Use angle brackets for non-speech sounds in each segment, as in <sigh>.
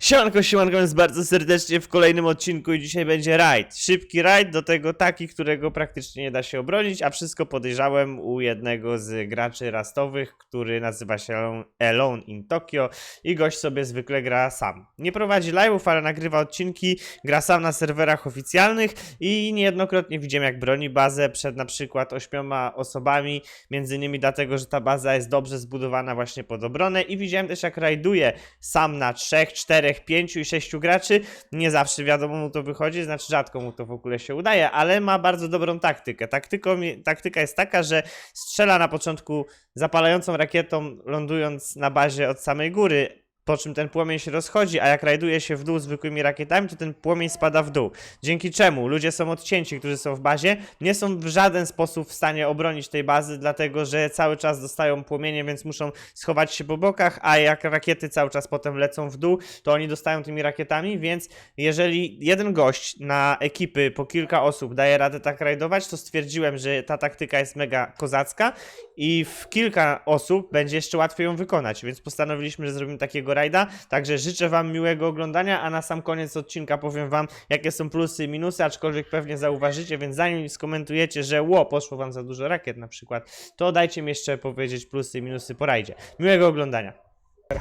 Siemanko, siemanko, jest bardzo serdecznie w kolejnym odcinku i dzisiaj będzie raid. Szybki raid, do tego taki, którego praktycznie nie da się obronić, a wszystko podejrzałem u jednego z graczy rastowych, który nazywa się Alone in Tokyo i gość sobie zwykle gra sam. Nie prowadzi live'ów, ale nagrywa odcinki, gra sam na serwerach oficjalnych i niejednokrotnie widziałem jak broni bazę przed na przykład ośmioma osobami, między innymi dlatego, że ta baza jest dobrze zbudowana właśnie pod obronę i widziałem też jak rajduje sam na trzech, czterech, pięciu i sześciu graczy. Nie zawsze wiadomo mu to wychodzi, znaczy rzadko mu to w ogóle się udaje, ale ma bardzo dobrą taktykę. Taktyką, taktyka jest taka, że strzela na początku zapalającą rakietą, lądując na bazie od samej góry. Po czym ten płomień się rozchodzi, a jak rajduje się w dół zwykłymi rakietami, to ten płomień spada w dół. Dzięki czemu ludzie są odcięci, którzy są w bazie, nie są w żaden sposób w stanie obronić tej bazy, dlatego że cały czas dostają płomienie, więc muszą schować się po bokach, a jak rakiety cały czas potem lecą w dół, to oni dostają tymi rakietami, więc jeżeli jeden gość na ekipy po kilka osób daje radę tak rajdować, to stwierdziłem, że ta taktyka jest mega kozacka i w kilka osób będzie jeszcze łatwiej ją wykonać, więc postanowiliśmy, że zrobimy takiego rajda. Także życzę Wam miłego oglądania, a na sam koniec odcinka powiem Wam, jakie są plusy i minusy, aczkolwiek pewnie zauważycie, więc zanim skomentujecie, że ło, poszło Wam za dużo rakiet na przykład, to dajcie mi jeszcze powiedzieć plusy i minusy po rajdzie. Miłego oglądania.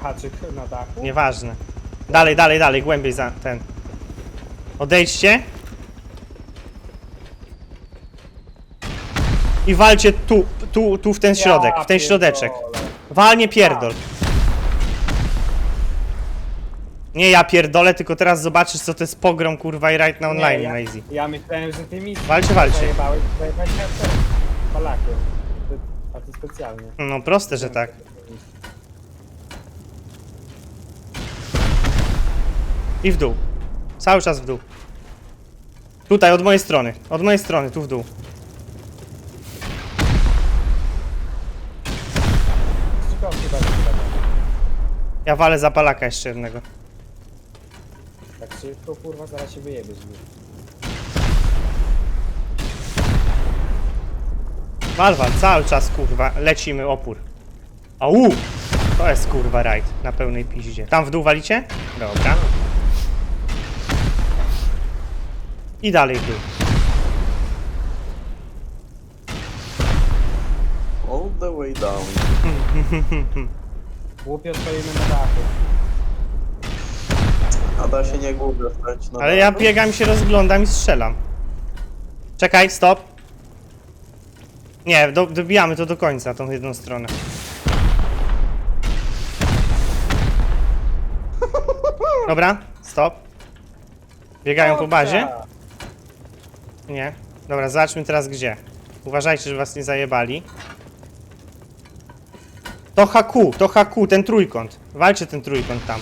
haczyk na dachu. Nieważne. Dalej, dalej, dalej, głębiej za ten. Odejdźcie. I walcie tu, tu, tu w ten środek, w ten środeczek. Walnie pierdol. Nie ja pierdolę, tylko teraz zobaczysz co to jest pogrom kurwa i raid na online ja, Lazy. ja myślałem, że ty mi Walcie, walcie. zajebałeś, zajebałeś na ten Polakiem. Ty- A ty specjalnie. No proste, że tak. I w dół. Cały czas w dół. Tutaj, od mojej strony. Od mojej strony, tu w dół. Chyba. Ja walę zapalaka jeszcze jednego. Szybko, kurwa, zaraz się wyjebiesz. w nim. Wal, wal, cały czas kurwa, lecimy opór. Au! To jest kurwa rajd na pełnej piździe. Tam w dół walicie? Dobra. I dalej w dół. All the way down. <laughs> Głupio stoimy na dachu. A da się nie głupio stać na Ale ja dachu? biegam się rozglądam i strzelam. Czekaj, stop. Nie, do, dobijamy to do końca, tą jedną stronę. Dobra, stop. Biegają po bazie? Nie. Dobra, zobaczmy teraz gdzie. Uważajcie, żeby was nie zajebali. To HQ, to HQ, ten trójkąt. Walcie ten trójkąt tam.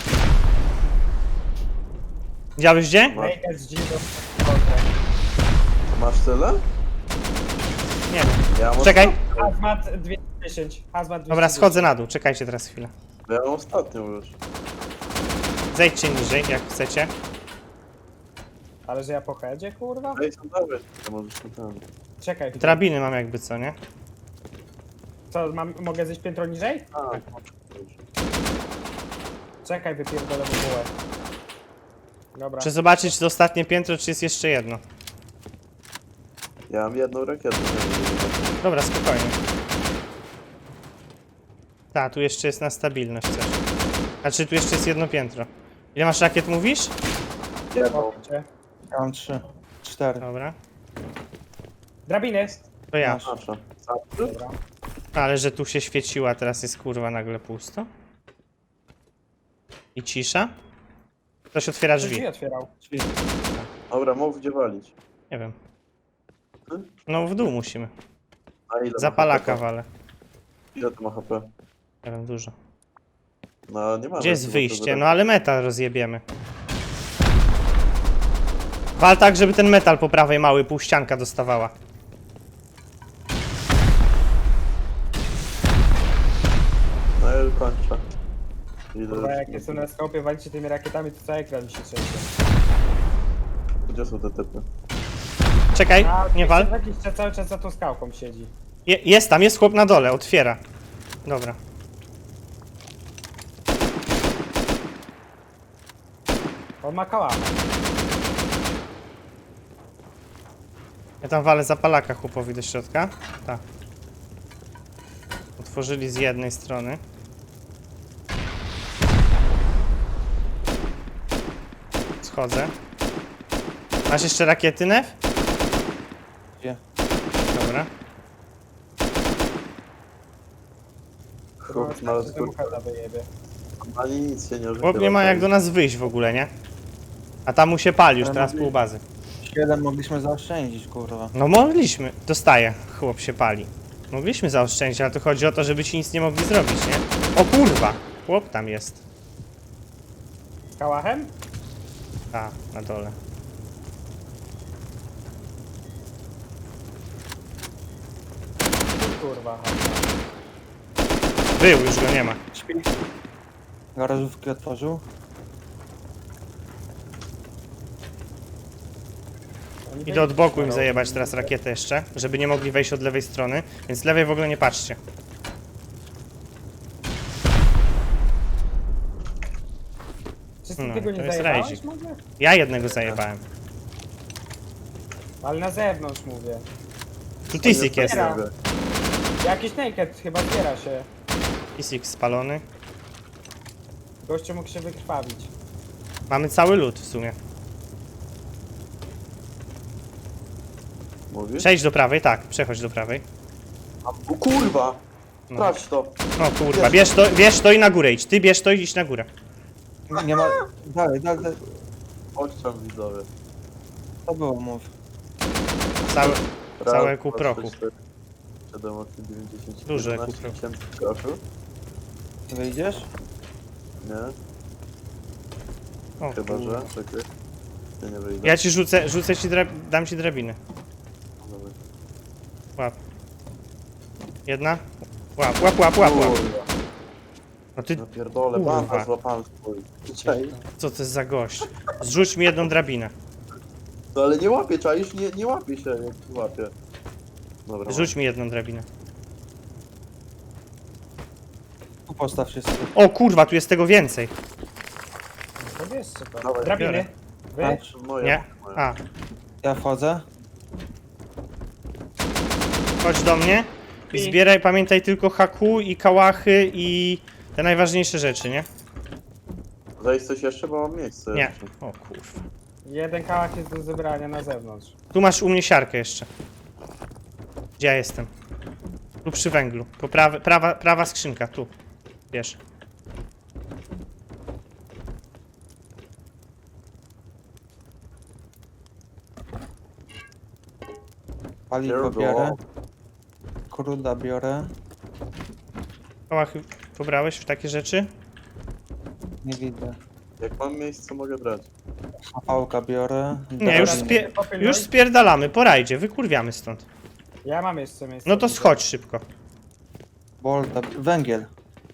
Widziałeś gdzie? Naked z dziwą. Masz tyle? Nie wiem. Ja mam Czekaj. Hazmat 210. Hazmat 210. Dobra, schodzę na dół, czekajcie teraz chwilę. Ja mam ostatnią już. Zejdźcie niżej, jak chcecie. Ale że ja po headzie, kurwa? Ej, co dałeś? To możesz. Czekaj. Drabiny mam jakby co, nie? Co, mam, mogę zejść piętro niżej? A, Czekaj, wypierdolę w bułę. Dobra. Czy zobaczyć czy to ostatnie piętro, czy jest jeszcze jedno? ja mam jedną rakietę. Dobra, spokojnie. Ta, tu jeszcze jest na stabilność coś. Znaczy, tu jeszcze jest jedno piętro. Ile masz rakiet, mówisz? Jedną. Chodźcie. Ja mam trzy. Cztery. Dobra, Drabiny. to ja. Dobra. Ale że tu się świeciła, teraz jest kurwa nagle pusto. I cisza? Ktoś otwiera drzwi. Drzwi otwierał. Drzwi. Dobra, mów gdzie walić. Nie wiem. No w dół musimy. A ile ma Zapalaka HP? wale. Ile to ma HP? Nie wiem, dużo. No nie ma. Gdzie jest wyjście? No ale metal rozjebiemy. Wal tak, żeby ten metal po prawej mały półścianka dostawała. Kurwa, jak jestem na skopie, walicie tymi rakietami, to cały ekran mi się trzęsie. Gdzie są te typy? Czekaj, A, nie wal. Jakiś cały czas za tą skałką siedzi. Je, jest tam, jest chłop na dole, otwiera. Dobra. On ma. Ja tam walę zapalaka chłopowi do środka. Tak. Otworzyli z jednej strony. Schodzę. Masz jeszcze rakiety, Nef? Gdzie? Dobra. Chłop na. Ani nic się nie używa. Chłop nie ma jak do nas wyjść w ogóle, nie? A tam mu się pali już, Ale teraz mogli- pół bazy. 7 mogliśmy zaoszczędzić, kurwa. No mogliśmy. Dostaje. Chłop się pali. Mogliśmy zaoszczędzić, ale to chodzi o to, żeby ci nic nie mogli zrobić, nie? O kurwa! Chłop tam jest. Z kałachem? A, na dole. Kurwa. Był, już go nie ma. Śpi. Garażówki otworzył. Idę od boku im zajebać teraz rakietę jeszcze, żeby nie mogli wejść od lewej strony, więc lewej w ogóle nie patrzcie. Ty No, tego to nie jest zajebałeś rajdzik. może? Ja jednego zajebałem. Ale na zewnątrz mówię. Tu Tisik jest. Jakiś naked chyba zbiera się. Tisik spalony. Gościu mógł się wykrwawić. Mamy cały lód w sumie. Mówisz? Przejdź do prawej, tak, przechodź do prawej. O kurwa! No. Sprawdź to! O kurwa, bierz to, bierz to i na górę idź. Ty bierz to i idź na górę. Nie ma... Dalej, dalej, dalej. Chodź tam widzowie. To było, mów. Cały, Raz, Całe dwa, kół trzy, prochu. cztery, siedem, osiem, dziewięć, dziesięć, Duże 11 kół prochu. tysięcy groszy? Wyjdziesz? Nie? o Chyba, że... Czekaj. Ja nie wyjdę. Ja ci rzucę, rzucę ci drab dam ci drabinę. Dobra. Łap. Jedna. Łap, łap, łap, łap, łap. Kurwa, No ty, No pierdolę, Kurwa. banda złapałem co to jest za gość? Zrzuć mi jedną drabinę. No ale nie łapie, czaisz? Nie, nie łapie się, jak łapie. Dobra. Rzuć mi jedną drabinę. Tu postaw się sobie. O kurwa, tu jest tego więcej. To wiesz co to. Dawaj, Drabiny. Wy? Patrz, Moja, Nie? moja. A, ja wchodzę. chodź do mnie. I zbieraj, pamiętaj tylko haku i kałachy i te najważniejsze rzeczy, nie? Zajść coś jeszcze, bo mam miejsce. Nie. jeszcze. O kurwa. Jeden kałach jest do zebrania na zewnątrz. Tu masz u mnie siarkę jeszcze. Gdzie ja jestem? Tu przy węglu. Po prawe, prawa, prawa skrzynka, tu. Wiesz. Paliwo Pierdol. biorę. Kruda biorę. Kałachy pobrałeś w takie rzeczy? Nie widzę. Jak mam miejsce, mogę brać. Pałka biorę. Nie, już, spie Popilnuj. już spierdalamy, po rajdzie, wykurwiamy stąd. Ja mam jeszcze miejsce. No to schodź szybko. Bolta, węgiel.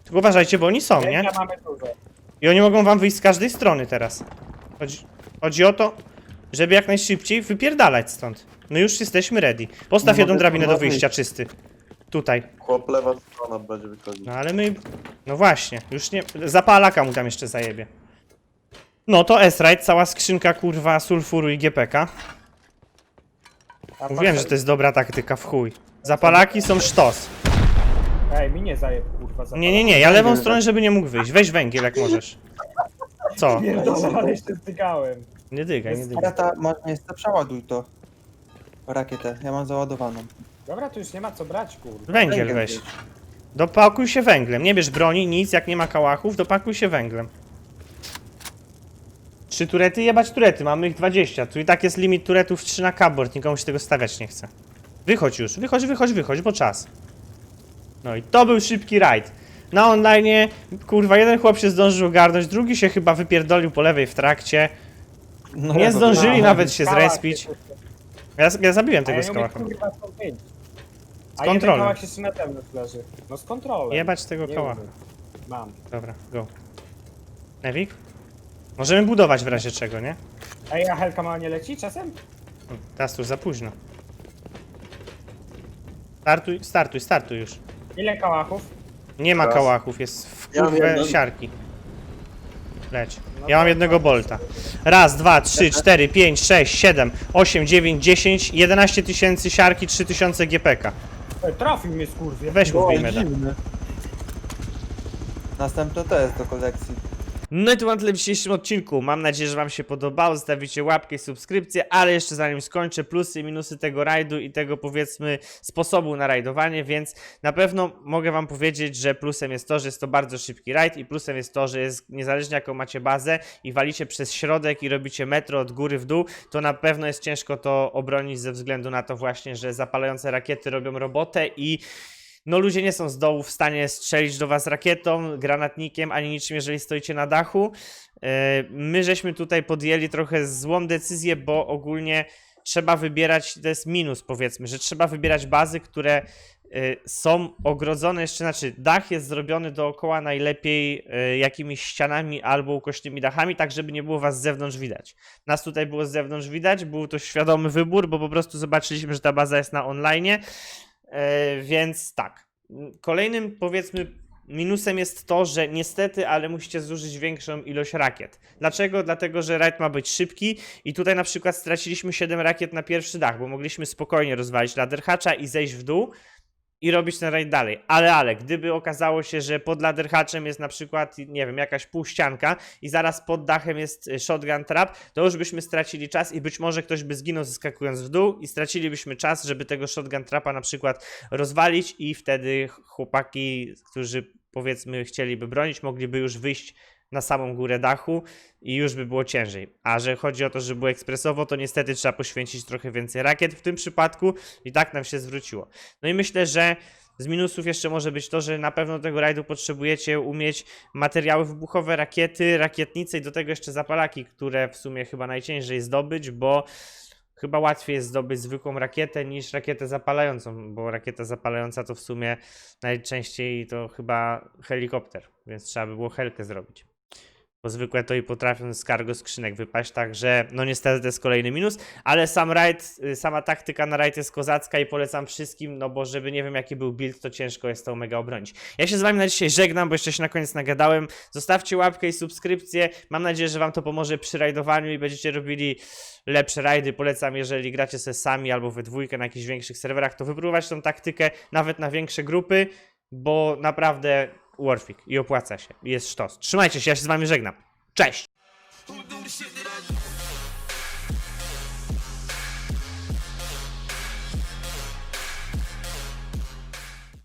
Tylko uważajcie, bo oni są, nie? Ja mamy dużo. I oni mogą wam wyjść z każdej strony teraz. Chodzi, chodzi o to, żeby jak najszybciej wypierdalać stąd. My już jesteśmy ready. Postaw No jedną mogę drabinę do chyba wyjścia, wyjść. czysty. Tutaj. Chłop lewa strona będzie wychodzić. No ale my... No właśnie, już nie... Zapalaka mu tam jeszcze zajebie. No to S-Ride, cała skrzynka kurwa sulfuru i GPK. A Mówiłem, że to jest dobra taktyka w chuj. Zapalaki są sztos. Ej, mi nie zajeb, kurwa, za Nie, nie, nie, ja lewą stronę, żeby nie mógł wyjść. Weź węgiel jak możesz. Co? Pierdolę, ale jeszcze stykałem. Nie dygaj, nie dygaj. Karata, masz miejsce, przeładuj to. Rakietę, ja mam załadowaną. Dobra, tu już nie ma co brać, kurwa. Węgiel weź. Dopakuj się węglem. Nie bierz broni, nic, jak nie ma kałachów, dopakuj się węglem. Trzy turety? Jebać turety, mamy ich 20. Tu i tak jest limit turetów 3 na cupboard, nikomu się tego stawiać nie chce. Wychodź już, wychodź, wychodź, wychodź, bo czas. No i to był szybki rajd. Na online, kurwa, jeden chłop się zdążył ogarnąć, drugi się chyba wypierdolił po lewej w trakcie. No, Nie zdążyli No, nawet się kałach zrespić. Ja, ja zabiłem tego kałachem. kurwa, wyjść. Z A jeden kontrolą. jeszcze na zewnątrz leży. No z kontrolą. Jebać tego Nie kałacha. umiem. Mam. Dobra, go. Nevik? Możemy budować w razie czego, nie? Ej, a Helka ma nie leci czasem? Hmm, Teraz tu za późno. Startuj, startuj, startuj już. Ile kałachów? Nie ma Raz. kałachów, jest w Ja mam kurwę jeden. siarki. Leć. Ja mam jednego bolta. Raz, dwa, trzy, cztery, pięć, sześć, siedem, osiem, dziewięć, dziesięć, jedenaście tysięcy siarki, trzy tysiące GPK. Ej, trafił mnie skurwie. Weź da. dziwne. Następne to jest do kolekcji. No i to mam tyle w dzisiejszym odcinku. Mam nadzieję, że Wam się podobało. Zostawicie łapkę i subskrypcję, ale jeszcze zanim skończę, plusy i minusy tego rajdu i tego powiedzmy sposobu na rajdowanie, więc na pewno mogę Wam powiedzieć, że plusem jest to, że jest to bardzo szybki rajd i plusem jest to, że jest niezależnie jaką macie bazę i walicie przez środek i robicie metro od góry w dół, to na pewno jest ciężko to obronić ze względu na to właśnie, że zapalające rakiety robią robotę i no ludzie nie są z dołu w stanie strzelić do was rakietą, granatnikiem, ani niczym, jeżeli stoicie na dachu. E, My żeśmy tutaj podjęli trochę złą decyzję, bo ogólnie trzeba wybierać, to jest minus powiedzmy, że trzeba wybierać bazy, które e, są ogrodzone jeszcze, znaczy dach jest zrobiony dookoła najlepiej e, jakimiś ścianami albo ukośnymi dachami, tak żeby nie było was z zewnątrz widać. Nas tutaj było z zewnątrz widać, był to świadomy wybór, bo po prostu zobaczyliśmy, że ta baza jest na online. E, więc tak. Kolejnym powiedzmy minusem jest to, że niestety, ale musicie zużyć większą ilość rakiet. Dlaczego? Dlatego, że rajd ma być szybki i tutaj na przykład straciliśmy 7 rakiet na pierwszy dach, bo mogliśmy spokojnie rozwalić ladder hatcha i zejść w dół i robić ten rajd dalej. Ale, ale, gdyby okazało się, że pod ladder hatchem jest na przykład, nie wiem, jakaś półścianka i zaraz pod dachem jest y, shotgun trap, to już byśmy stracili czas i być może ktoś by zginął zeskakując w dół i stracilibyśmy czas, żeby tego shotgun trapa na przykład rozwalić i wtedy chłopaki, którzy powiedzmy chcieliby bronić, mogliby już wyjść na samą górę dachu i już by było ciężej. A że chodzi o to, żeby było ekspresowo, to niestety trzeba poświęcić trochę więcej rakiet w tym przypadku i tak nam się zwróciło. No i myślę, że z minusów jeszcze może być to, że na pewno tego rajdu potrzebujecie umieć materiały wybuchowe, rakiety, rakietnice i do tego jeszcze zapalaki, które w sumie chyba najciężej zdobyć, bo chyba łatwiej jest zdobyć zwykłą rakietę niż rakietę zapalającą, bo rakieta zapalająca to w sumie najczęściej to chyba helikopter, więc trzeba by było helkę zrobić. Bo to i potrafią z cargo skrzynek wypaść, także no niestety to jest kolejny minus, ale sam raid, y, sama taktyka na raid jest kozacka i polecam wszystkim, no bo żeby nie wiem jaki był build, to ciężko jest to mega obronić. Ja się z wami na dzisiaj żegnam, bo jeszcze się na koniec nagadałem. Zostawcie łapkę i subskrypcję. Mam nadzieję, że wam to pomoże przy rajdowaniu i będziecie robili lepsze rajdy. Polecam, jeżeli gracie sobie sami albo we dwójkę na jakichś większych serwerach, to wypróbować tą taktykę nawet na większe grupy, bo naprawdę Warwick i opłaca się. Jest sztos. Trzymajcie się, ja się z wami żegnam. Cześć!